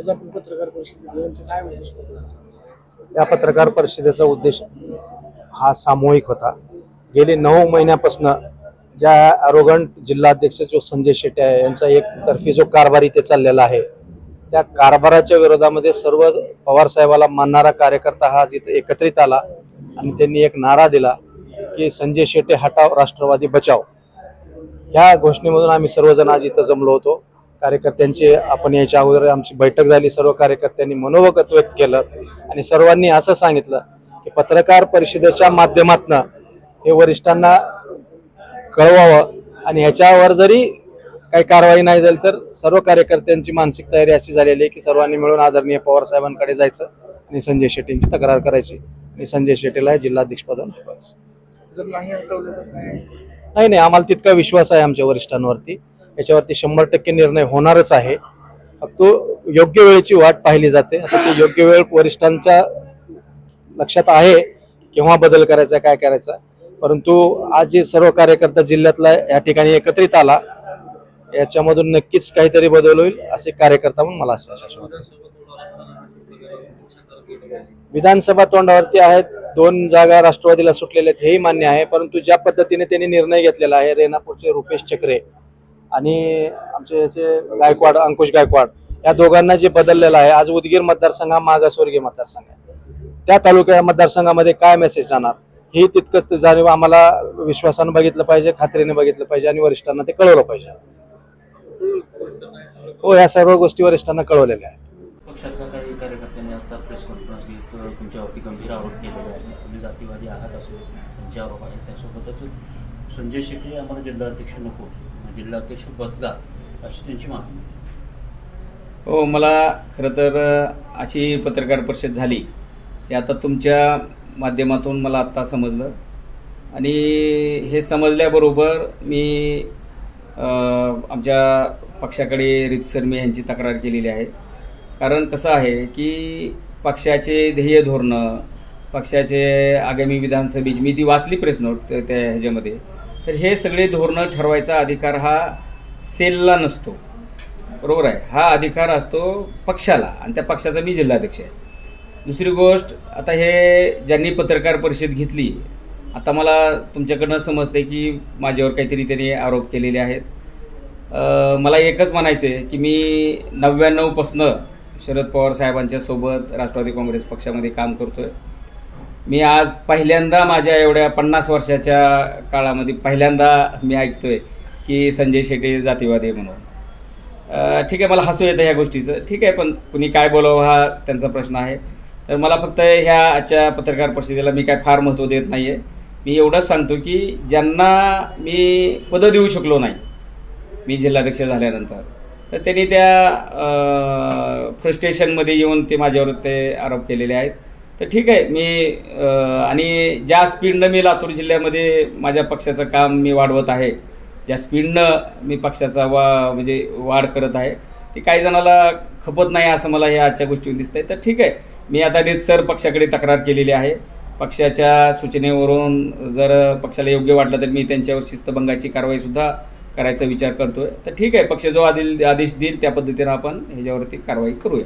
आज आपण पत्रकार परिषदेत काय या पत्रकार परिषदेचा उद्देश हा सामूहिक होता. गेले नऊ महिन्यापासून ज्या अरोगंट जिल्हाध्यक्ष जो संजय शेट्टी आहे यांचा एक तर्फी जो कारभार इथे चाललेला आहे त्या कारभाराच्या विरोधामध्ये सर्व पवारसाहेबाला मानणारा कार्यकर्ता हा आज इथे एकत्रित आला आणि त्यांनी एक नारा दिला की संजय शेट्टी हटाव राष्ट्रवादी बचाव. ह्या घोषणेमधून आम्ही सर्वजण आज इथं जमलो होतो. कार्यकर्त्यांची आपण याच्या अगोदर आमची बैठक झाली सर्व कार्यकर्त्यांनी मनोगत व्यक्त केलं आणि सर्वांनी असं सांगितलं की पत्रकार परिषदेच्या माध्यमातून हे वरिष्ठांना कळवावं आणि ह्याच्यावर जरी काही कारवाई नाही झाली तर सर्व कार्यकर्त्यांची मानसिक तयारी अशी झालेली आहे की सर्वांनी मिळून आदरणीय पवार साहेबांकडे जायचं आणि संजय शेट्टींची तक्रार करायची आणि संजय शेट्टीला काय? नाही नाही आम्हाला तितका विश्वास आहे आमच्या वरिष्ठांवरती. याच्यावरती शंभर टक्के निर्णय होणारच आहे. फक्त योग्य वेळेची वाट पाहिली जाते. आता ती योग्य वेळ वरिष्ठांच्या लक्षात आहे केव्हा बदल करायचा काय करायचा. परंतु आज जे सर्व कार्यकर्ता जिल्ह्यातला या ठिकाणी एकत्रित आला याच्यामधून नक्कीच काहीतरी बदल होईल असे कार्यकर्ता म्हणून मला असं विधानसभा तोंडावरती आहेत. दोन जागा राष्ट्रवादीला सुटलेल्या आहेत हेही मान्य आहे. परंतु ज्या पद्धतीने त्यांनी निर्णय घेतलेला आहे रेणापूरचे रुपेश चक्रे आणि आमचे याचे गायकवाड अंकुश गायकवाड या दोघांना जे बदललेलं आहे आज उदगीर मतदारसंघ हा मागासवर्गीय मतदारसंघ आहे. त्या तालुक्या मतदारसंघामध्ये काय मेसेज जाणार? हे तितकंच जाणीव आम्हाला विश्वासानं बघितलं पाहिजे खात्रीने बघितलं पाहिजे आणि वरिष्ठांना ते कळवलं पाहिजे. हो या सर्व गोष्टी वरिष्ठांना कळवलेल्या आहेत. पक्षातल्या काही कार्यकर्त्यांनी आता प्रेस कॉन्फरन्स घेत तुमच्यावरती गंभीर आरोप केलेले आहेत. तुम्ही जातीवादी आहात असे त्यांचे आरोप आहेत. त्यासोबतच संजय शेट्टी आम्हाला जिल्हाध्यक्ष नको. म्हणजे जिल्हाध्यक्ष बदला अशी त्यांची मागणी हो मला खरं तर अशी पत्रकार परिषद झाली हे आता तुमच्या माध्यमातून मला आत्ता समजलं. आणि हे समजल्याबरोबर मी आमच्या पक्षाकडे रितसर मी यांची तक्रार केलेली आहे. कारण कसं आहे की पक्षाचे ध्येय धोरणं पक्षाचे आगामी विधानसभेची मी ती वाचली प्रेस नोट त्या ह्याच्यामध्ये. तर हे सगळे धोरणं ठरवायचा अधिकार हा सेलला नसतो. बरोबर आहे? हा अधिकार असतो पक्षाला आणि त्या पक्षाचा मी जिल्हाध्यक्ष आहे. दुसरी गोष्ट आता हे ज्यांनी पत्रकार परिषद घेतली आता मला तुमच्याकडनं समजते की माझ्यावर काहीतरी त्यांनी आरोप केलेले आहेत. मला एकच म्हणायचं आहे की मी नव्याण्णवपासनं शरद पवार साहेबांच्या सोबत राष्ट्रवादी काँग्रेस पक्षामध्ये काम करतो आहे मी आज पहिल्यांदा माझ्या एवढ्या पन्नास वर्षाच्या काळामध्ये पहिल्यांदा मी ऐकतो आहे की संजय शेट्टी जातीवादी आहे म्हणून. ठीक आहे मला हसू येतं ह्या गोष्टीचं. ठीक आहे पण कुणी काय बोलावं हा त्यांचा प्रश्न आहे. तर मला फक्त ह्या आजच्या पत्रकार परिषदेला मी काय फार महत्त्व देत नाही आहे मी एवढंच सांगतो की ज्यांना मी पदं देऊ शकलो नाही मी जिल्हाध्यक्ष झाल्यानंतर तर त्यांनी त्या फ्रस्ट्रेशनमध्ये येऊन ते माझ्यावर ते आरोप केलेले आहेत. तर ठीक आहे मी आणि ज्या स्पीडनं मी लातूर जिल्ह्यामध्ये माझ्या पक्षाचं काम मी वाढवत आहे ज्या स्पीडनं मी पक्षाचा वा म्हणजे वाढ करत आहे ती काही जणाला खपत नाही असं मला ह्या आजच्या गोष्टीवर दिसतंय. तर ठीक आहे मी आता सर पक्षाकडे तक्रार केलेली आहे. पक्षाच्या सूचनेवरून जर पक्षाला योग्य वाटलं तर मी त्यांच्यावर शिस्तभंगाची कारवाईसुद्धा करायचा विचार करतोय. तर ठीक आहे पक्ष जो आदिल आदेश देईल त्या पद्धतीनं आपण ह्याच्यावरती कारवाई करूया.